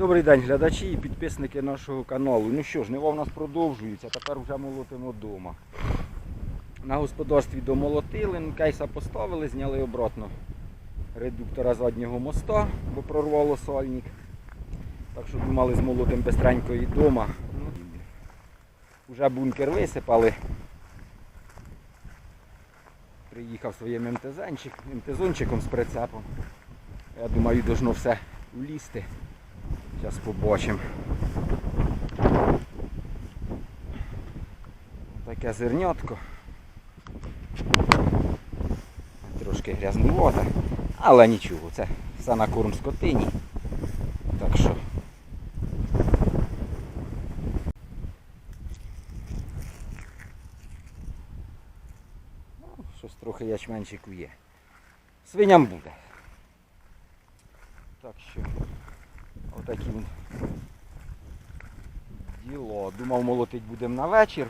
Добрий день, глядачі і підписники нашого каналу. Ну що ж, нива в нас продовжується, тепер вже молотимо вдома. На господарстві домолотили, ну, кейса поставили, зняли обратно редуктора заднього моста, бо прорвало сальник. Так що думали змолотим бистренько і вдома. Ну, Уже бункер висипали. Приїхав своїм МТЗнчик, МТЗончиком з прицепом. Я думаю, должно все влізти. Зараз побачимо. Таке зернятко. Трошки грязнувате, але нічого, це все на корм скотині. Так що. Ну, Щось трохи ячменчику є. Свиням буде. Так що. Отакі він діло. Думав молотить будемо на вечір,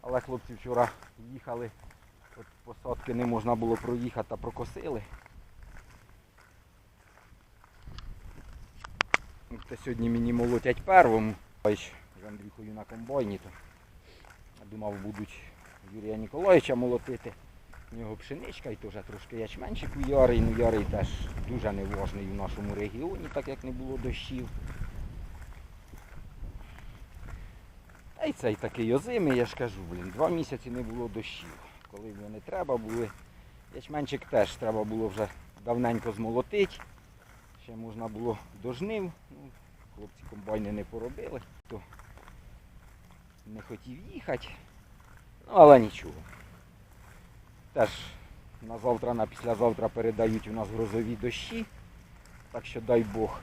але хлопці вчора їхали, от посадки не можна було проїхати, а прокосили. Та сьогодні мені молотять первому. З Андрюхою на комбайні. То. Думав будуть Юрія Ніколаєвича молотити. У нього пшеничка і теж трошки ячменчик у Ярий. Ну Ярий теж дуже неважний у нашому регіоні, так як не було дощів. Та й цей такий озимий, я ж кажу, блін, два місяці не було дощів. Коли вони треба були. Ячменчик теж треба було вже давненько змолотити. Ще можна було до жнив. Ну, хлопці комбайни не поробили, то не хотів їхати. Ну, але нічого. Теж на завтра, на післязавтра передають у нас грозові дощі. Так що дай Бог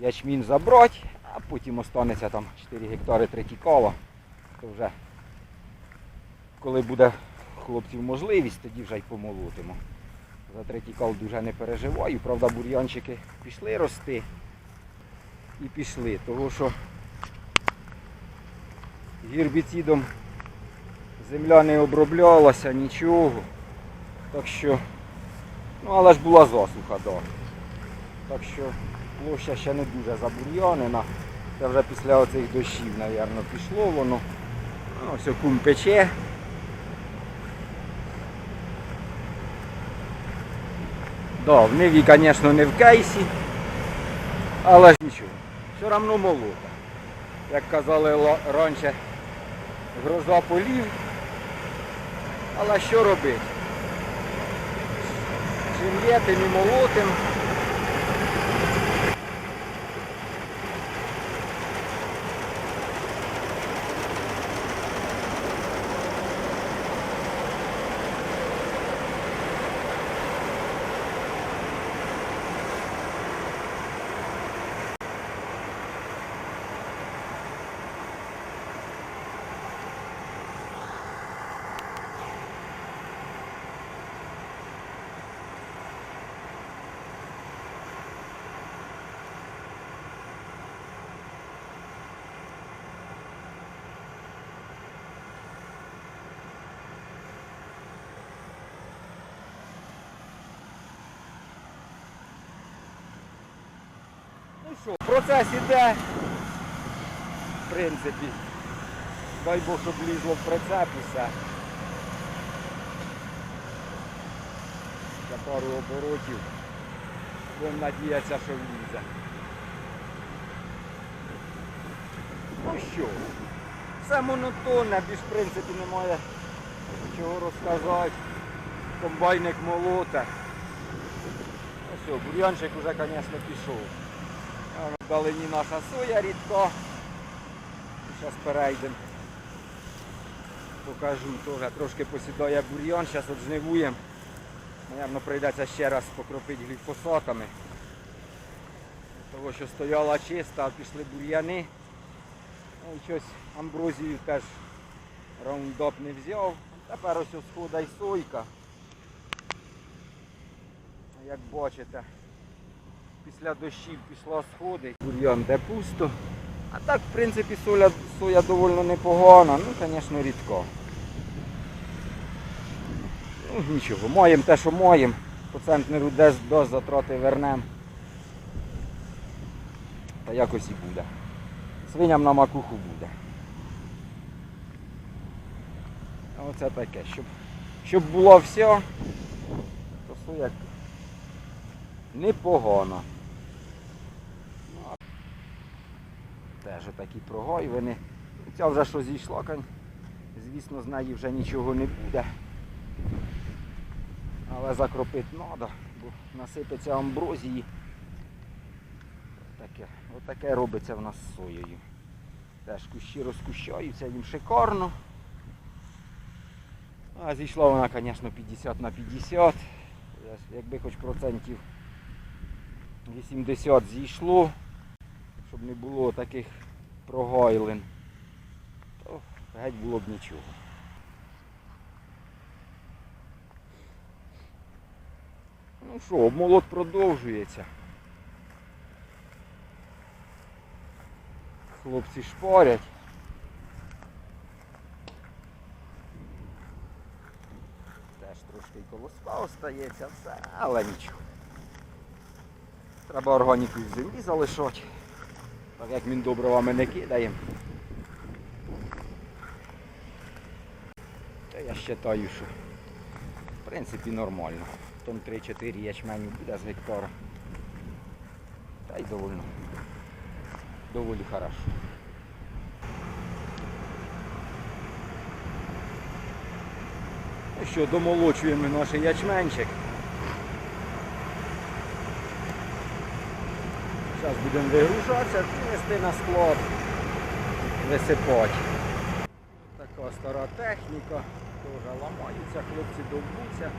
ячмін забрать, а потім останеться там 4 гектари третікова. То вже коли буде хлопців можливість, тоді вже й помолотимо. За третій кал дуже не переживаю. Правда, бур'янчики пішли рости і пішли, тому що гірбіцидом земля не оброблялася, нічого. Так що, ну але ж була засуха, да. Так що площа ще не дуже забур'янена. Це вже після оцих дощів, мабуть, пішло воно. Ось кум пече. Да, в Ниві, звісно, не в кейсі, але ж нічого. Все одно молота. Як казали раніше, гроза полів. Але що робити? Чим є, тим і молотим. Що, процес іде. В принципі. Дай Бог, щоб лізло в прицеп усе. За пару оборотів. Будемо надіятися, що влізе. Ну що, все монотонне, більш в принципі немає чого розказати. Комбайник молоте. Ну все, бур'янчик уже, звісно, пішов. Вдалині наша соя рідко. Зараз перейдемо. Покажу теж. Трошки посідає бур'ян, зараз отжнивуємо. Наверно, прийдеться ще раз покропити гліфосатами. Того, що стояла чиста, пішли бур'яни. Ну, щось амброзію теж раундап не взяв. Тепер ось схода й сойка. Як бачите, після дощів пішла сходить. Бур'ян де пусто. А так, в принципі, соля, соя доволі непогана, ну, звісно, рідко. Ну, нічого, маємо те, що маємо. По центнеру десь до затрати вернемо. та якось і буде. Свиням на макуху буде. Оце таке, щоб, щоб було все, то як непогано. Ну, а Теж такі прогойвини. Ця вже що зійшла, звісно, з неї вже нічого не буде. Але закропити треба, бо насипеться амброзії. Таке, отаке робиться в нас з соєю. Теж кущі розкущаються, їм шикарно. А зійшла вона, звісно, 50 на 50. Якби хоч процентів 80 зійшло, щоб не було таких прогойлин, то геть було б нічого. Ну що, обмолот продовжується. Хлопці шпорять. Теж трошки й колоска остається, все, але нічого. Треба органіку в землі залишати. Так як міндобрива ми не кидаємо. Та я вважаю, що в принципі нормально. Тон 3-4 ячменю буде з гектара. Та й довольно. Доволі хорошо. Ну що, домолочуємо наш ячменчик. Зараз будемо вигружатися, нести на склад, висипати. Така стара техніка, теж ламаються, хлопці довбуться,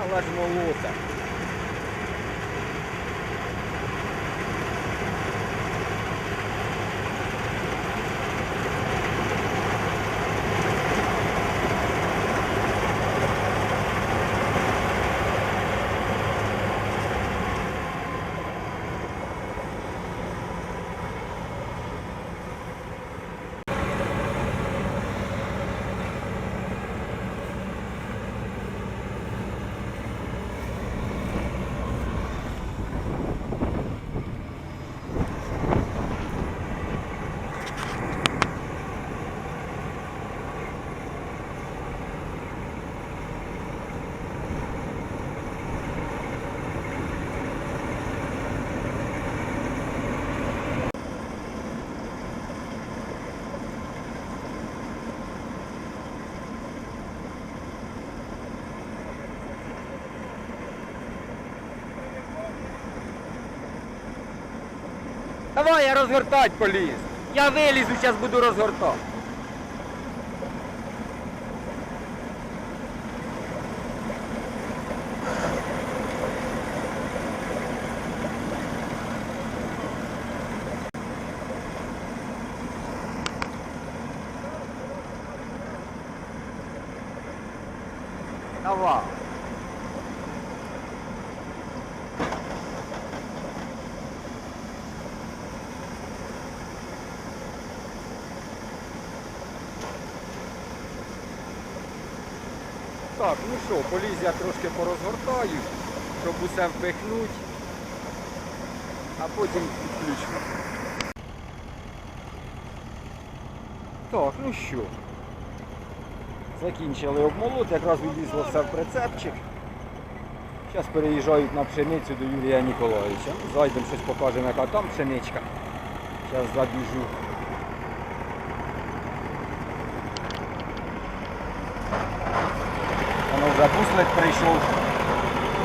але ж молоте. Давай я розгортать поліз. Я вилізу, зараз буду розгортати. Давай. Так, ну що, поліз я трошки порозгортаю, щоб усе впихнути, а потім підключу. Так, ну що, закінчили обмолот, якраз влізло все в прицепчик. Зараз переїжджають на пшеницю до Юрія Ніколаєвича. Ну, Зайдемо щось покажемо, яка там пшеничка. Зараз забіжу. Воно вже буслик прийшов.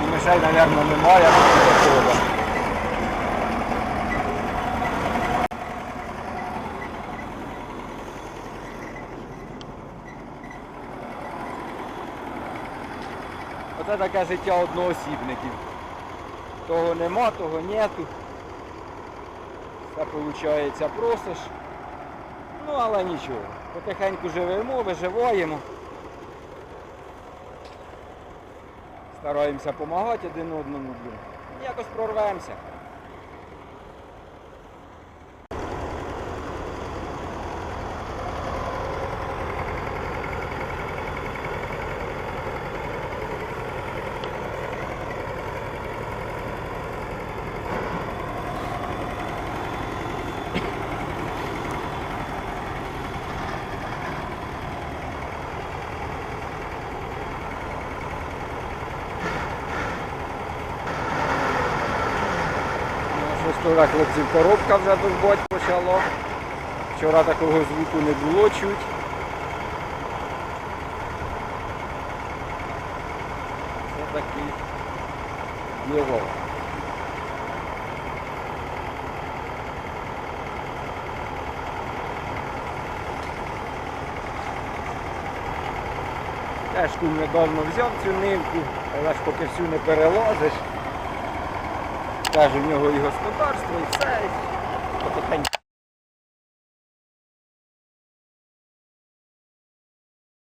І мишей, мабуть, немає. Оце таке життя одноосібників. Того нема, того нету. Все виходить, просиш. Ну, але нічого. Потихеньку живемо, виживаємо. Стараємося допомагати один одному. блін. Якось прорвемося. Туди хлопців коробка вже довбать почало. Вчора такого звуку не було чуть. Це такий діло. Теж недавно взяв цю нивку, але ж поки всю не перелазиш. Теж в нього і господарство, і все.